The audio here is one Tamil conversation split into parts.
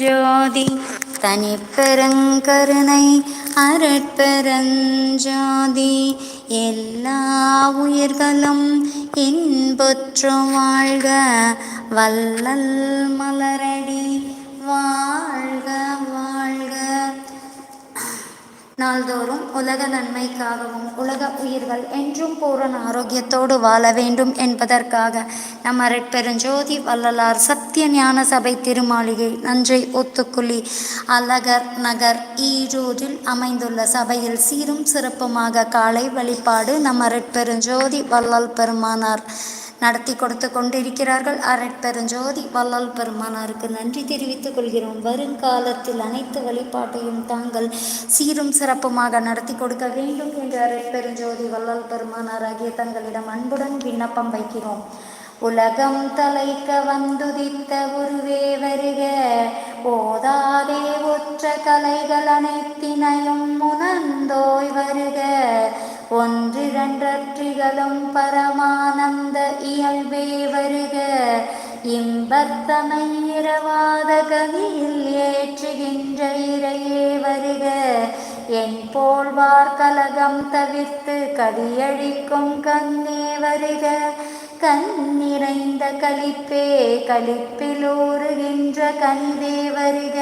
பெருஞ்சோதி தனிப்பெருங்கருணை அருட்பெருஞ்சோதி. எல்லா உயிர்களும் இன்புற்று வாழ்க வள்ளல் மலரடி வாழ்க வாழ்க. நாள்தோறும் உலக நன்மைக்காகவும் உலக உயிர்கள் என்றும் பூரண ஆரோக்கியத்தோடு வாழ வேண்டும் என்பதற்காக நம்ம ரெட்பெருஞ்சோதி வள்ளலார் சத்திய ஞான சபை திருமாளிகை நஞ்சை ஒத்துக்குழி அழகர் நகர் ஈரோடில் அமைந்துள்ள சபையில் சீரும் சிறப்புமாக காலை வழிபாடு நம்ம ரெட்பெருஞ்சோதி வள்ளல் பெருமானார். நடத்தி கொடுத்து கொண்டிருக்கிறார்கள். அரட்பெருஞ்சோதி வல்லால் பெருமானாருக்கு நன்றி தெரிவித்துக் கொள்கிறோம். வருங்காலத்தில் அனைத்து வழிபாட்டையும் தாங்கள் சீரும் சிறப்புமாக நடத்தி கொடுக்க வேண்டும் என்று அரட்பெருஞ்சோதி வல்லால் பெருமானார் ஆகிய தங்களிடம் அன்புடன் விண்ணப்பம் வைக்கிறோம். உலகம் தலைக்க வந்துதித்த உருவே வருக. ஓதாதே ஒற்ற கலைகள் அனைத்தினையும் உணர்ந்தோய் வருக. ஒன்றிரண்டற்றிகளும் பரமானந்த இயல்பே வருக. இம்பத்தமை இரவாத கவியில் ஏற்றுகின்ற இறையே வருக. என் போல்வார் கலகம் தவிர்த்து கதியழிக்கும் கண்ணே வருக. கண் நிறைந்த கலிப்பில் ஊறுகின்ற கனிதே வருக.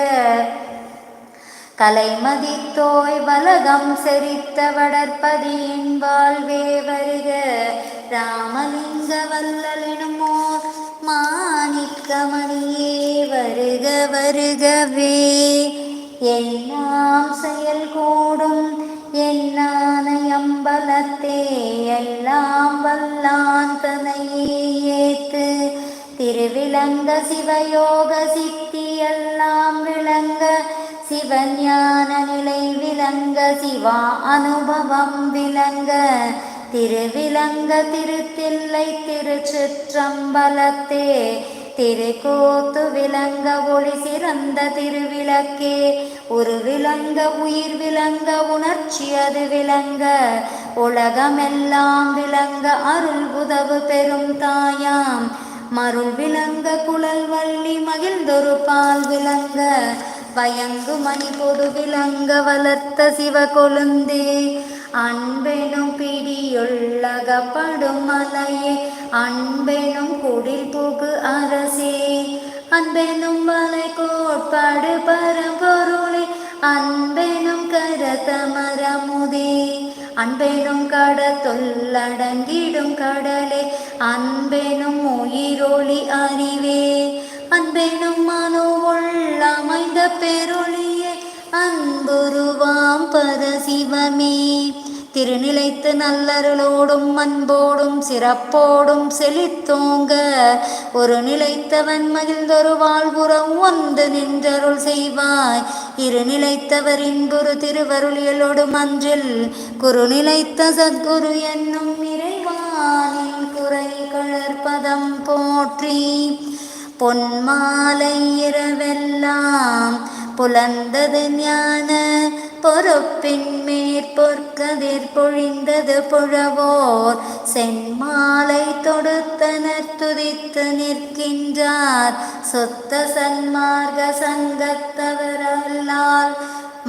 கலைமதித்தோய் வலகம் செறித்த வடற்பதியின் வாழ்வே வருக. ராமலிங்க வல்லலெனுமோ மாணிக்கமணியே வருக வருகவே. எல்லாம் செயல் கூடும் என்னானையம்பலத்தே எல்லாம் வல்லான் தனையே ஏத்து. திருவிளங்க சிவயோக சித்தி எல்லாம் விளங்க சிவஞான நிலை விளங்க சிவா அனுபவம் விளங்க. திருவிளங்க திருத்தில்லை திருச்சிற்றம்பலத்தே. திருக்கோத்து விளங்க ஒளி சிறந்த திருவிளக்கே. ஒரு விளங்க உயிர் விளங்க உணர்ச்சி அது விளங்க. உலகமெல்லாம் விளங்க அருள் உதவு பெரும் தாயாம். மருள் விளங்க குழல் வள்ளி மகிழ்ந்தொரு பால் விளங்க. வயங்கு மணி பொது விளங்க வளர்த்த சிவ கொழுந்தே அன்பெனும் பிடியுள்ளகப்படும் மலையே. அன்பெனும் குடில் புகு அரசே. அன்பெனும் மலை கோட்பாடு பரம்பொருளே. அன்பெனும் கரதமரமுதே அன்பெனும் கடத்தொல்லடங்கிடும் கடலே. அன்பெனும் உயிரொளி அறிவே. அன்பெனும் மனோ உள்ள அமைந்த பெருளியே அன்புருவாம் பத சிவமே திருநிலைத்து நல்லருளோடும் அன்போடும் சிறப்போடும் செழித்தோங்க. ஒரு நிலைத்தவன் மகிழ்ந்தொரு வாழ்வுறம் ஒன்று நின்றருள் செய்வாய். இரு நிலைத்தவர் இன்புரு திருவருளியலோடு மன்றில் குரு நிலைத்த சத்குரு என்னும் இறைவானின் குறை கழற்பதம் போற்றி. பொன்மாலை இரவெல்லாம் புலந்தது ஞான பொறுப்பின் மேற்பொற்கதிர் பொழிந்தது புழவோர். சென்மாலை தொடுத்தனர் துதித்து நிற்கின்றார். சொத்த சன்மார்க்க சங்கத்தவரல்லால்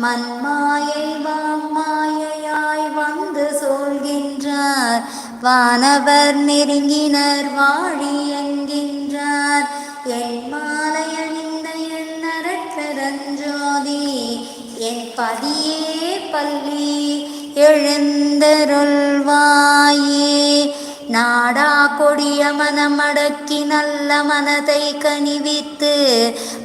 மண்மாயை வாமாயையாய் வந்து சொல்கின்றார் வானவர் நெருங்கினர் வாழி என்கின்றார். என் மாலை அணிந்த என் அரற்றரஞ்சோதி என் பதியே பள்ளி எழுந்தருள்வாயே. நாடா கொடிய மனமடக்கி நல்ல மனதை கனிவித்து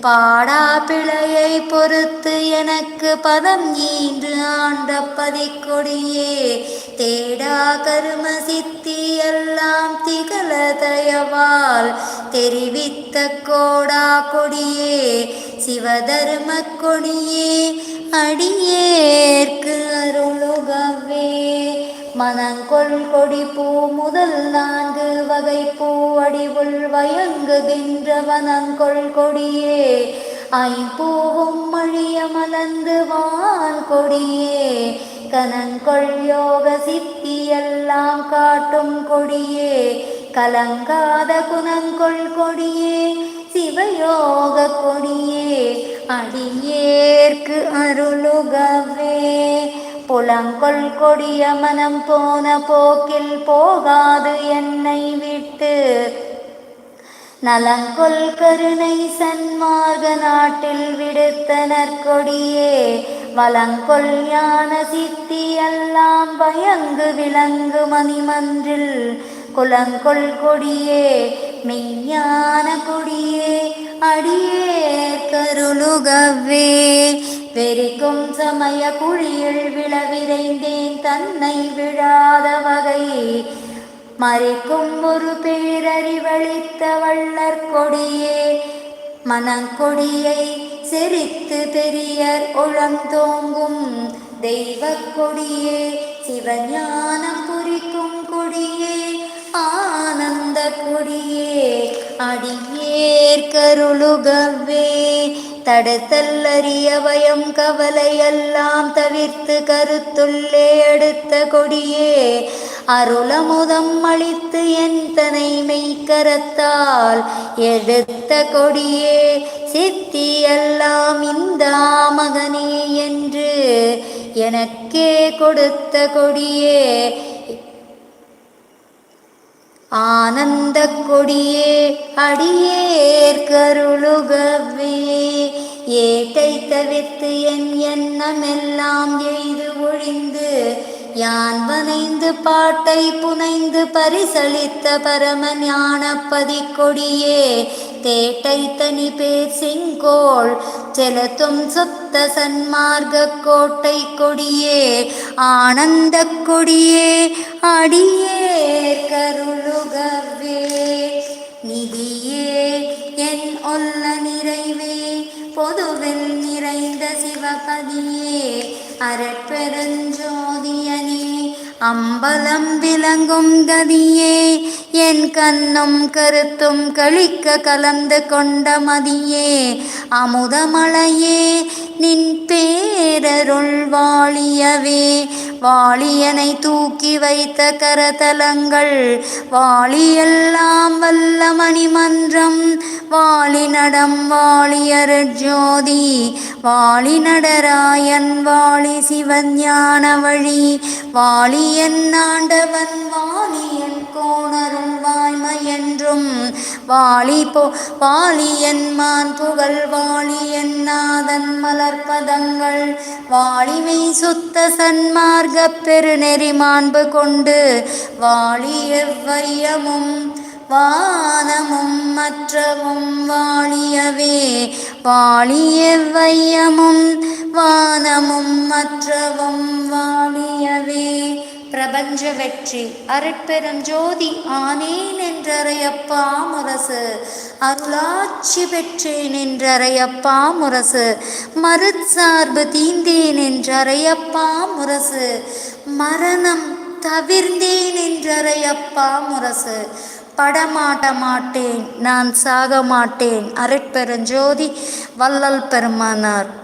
பாடா பிழையை பொறுத்து எனக்கு பதம் ஈன்று ஆண்ட பதிக்கொடியே. தேடா கரும சித்தி எல்லாம் திகழ தயவால் தெரிவித்த கோடா கொடியே சிவதர்ம கொடியே அடியேற்கு அருளுகவே. மனங்கொள் கொடி பூ முதல் நான்கு வகை பூ அடிவுள் வயங்குகின்ற மனங்கொள் கொடியே. ஐம்பூவும் மழிய மலர்ந்து வான் கொடியே. கனங்கொள் யோக சித்தி எல்லாம் காட்டும் கொடியே. கலங்காத குணங்கொள் கொடியே சிவயோக கொடியே அடியேற்கு அருளுகவே. புலங்கொள் கொடிய மனம் போன போக்கில் போகாது என்னை விட்டு. நலங்கொள் கருணை சன்மார்க நாட்டில் விடுத்த நற்கொடியே வலங்கொள் ஞான சித்தி எல்லாம் பயங்கு விளங்கு மணிமன்றில். குலங்கொள் கொடியே மெய்யான கொடியே அடியே கருளுகவே. வெறிக்கும் சமய குழியில் விழவிரைந்தேன் தன்னை விழாத வகை. மறைக்கும் ஒரு பேரறிவழித்த வள்ளற் கொடியே மனங்கொடியை செறித்து பெரியர் உளந்தோங்கும் தெய்வக் கொடியே சிவஞானம் குறிக்கும் கொடியே அடியேர் தடுத்தல்லறிய தடுத்தல் அறிய பயம் கவலை தவிர்த்து கருத்துள்ளே அடுத்த கொடியே. அருளமுதம் அளித்து என் தனை மெய்க்கரத்தால் எடுத்த கொடியே. சித்தியெல்லாம் இந்த மகனே என்று எனக்கே கொடுத்த கொடியே. ஆனந்த கொடியே அடியேற்கருளுகவே ஏட்டை தவிர்த்து என் எண்ணமெல்லாம் எய்து ஒழிந்து யான் வனைந்து பாட்டை புனைந்து பரிசளித்த பரம ஞானப்பதி கொடியே தேட்டை தனி பேர் செங்கோள் செலுத்தும் சுத்த சன்மார்க்க கோட்டை கொடியே ஆனந்த கொடியே அடியே கருளுகவே நிதியே என் ஒல்ல நிறைவே பொதுவில் நிறைந்த சிவபதியே அரட்பெருஞ்சோதியனே அம்பலம் விளங்கும் கதியே என் கண்ணும் கருத்தும் கழிக்க கலந்து கொண்ட மதியே. அமுதமலையே நின் பேரருள் வாழியவே. வாளியனை தூக்கி வைத்த கரதலங்கள் வாளியெல்லாம் வல்ல மணிமன்றம். வாளி நடம் வாளியருஜோதி வாளி நடராயன் வாளி சிவஞான வழி வாளியன் ஆண்டவன் வாளியன் கோணரும் வாய்மை என்றும். வாளி போ வாலியன் மான் புகழ் வாலியன் நாதன் மலர்பதங்கள் வாலிமை சுத்த சன்மார்க்க பெருநெறி மாண்பு கொண்டு. வாலி எவ்வையமும் வானமும் மற்றவும் வாழியவே. வாழிய வையமும் வானமும் மற்றவும் வாழியவே. பிரபஞ்ச வெற்றி அருட்பெரும் ஜோதி ஆனேன் என்றறையப்பா முரசு. அருளாட்சி பெற்றேன் என்றறையப்பா முரசு. மறுசார்பு தீந்தேன் என்றறையப்பா முரசு. மரணம் தவிர்ந்தேன் என்றறையப்பா முரசு. படமாட்ட மாட்டேன் நான் சாக மாட்டேன் அருட்பெருஞ்சோதி வள்ளல் பெருமானார்.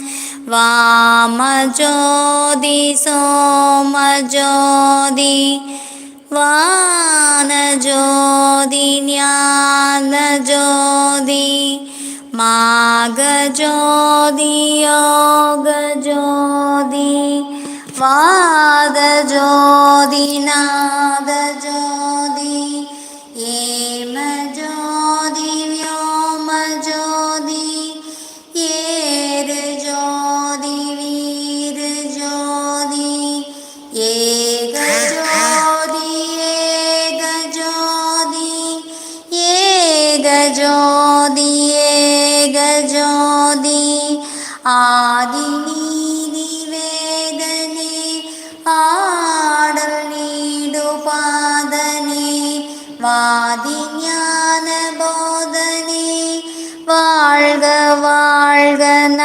வாமஜோதி சோமஜோதி வானஜோதி ஞானஜோதி மாகஜோதி யோகஜோதி வாதஜோதி நாத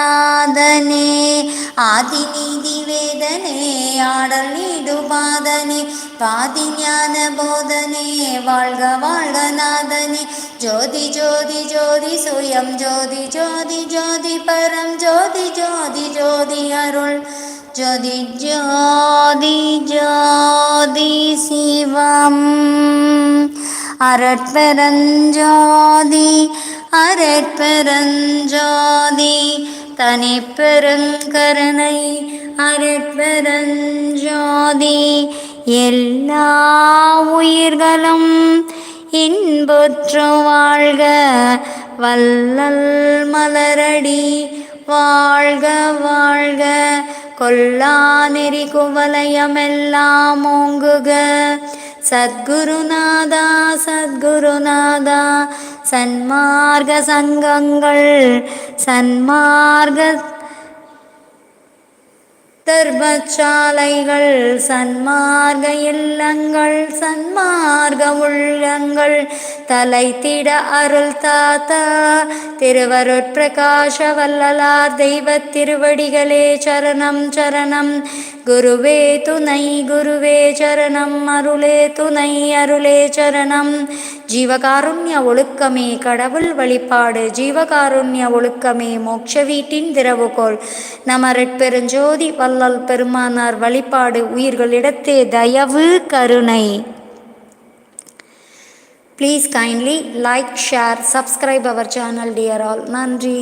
ஆராதனே ஆதி நீதி வேதனே ஆடல் நீடுபாதனே பாதி ஞான போதனே வாழ்க வாழ்க நாதனே. ஜோதி ஜோதி ஜோதி சுயம் ஜோதி ஜோதி ஜோதி பரம் ஜோதி ஜோதி ஜோதி அருள். ஜோதி ஜோதி ஜோதி சிவம். அரட்பெரஞ்சோதி அரட்பெரஞ்சோதி தனி பெருங்கருணை அருட்பெருஞ்சோதி. எல்லா உயிர்களும் இன்புற்று வாழ்க வல்லல் மலரடி வாழ்க வாழ்க. கொல்லா நெறி குவலயமெல்லாம் ஓங்குக. சத்குருநாதா சத்குருநாதா சன்மார்க சங்கங்கள் சன்மார்க தர்மசாலைகள் சன்மார்க இல்லங்கள் சன்மார்க உள்ளங்கள் தலைத்திட அருள் தாத்தா திருவருட்பிரகாஷ வல்லலார் தெய்வ திருவடிகளே சரணம் சரணம். குருவே துணை குருவே சரணம் அருளே துணை அருளே சரணம். ஜீவகாருண்ய ஒழுக்கமே கடவுள் வழிபாடு ஜீவகாருண்ய ஒழுக்கமே மோட்ச வீட்டின் திறவுகோல் நமரட்பெருஞ்சோதி வல்லல் பெருமானார் வழிபாடு உயிர்களிடத்தே தயவு கருணை. Please kindly like share subscribe our channel dear all நன்றி.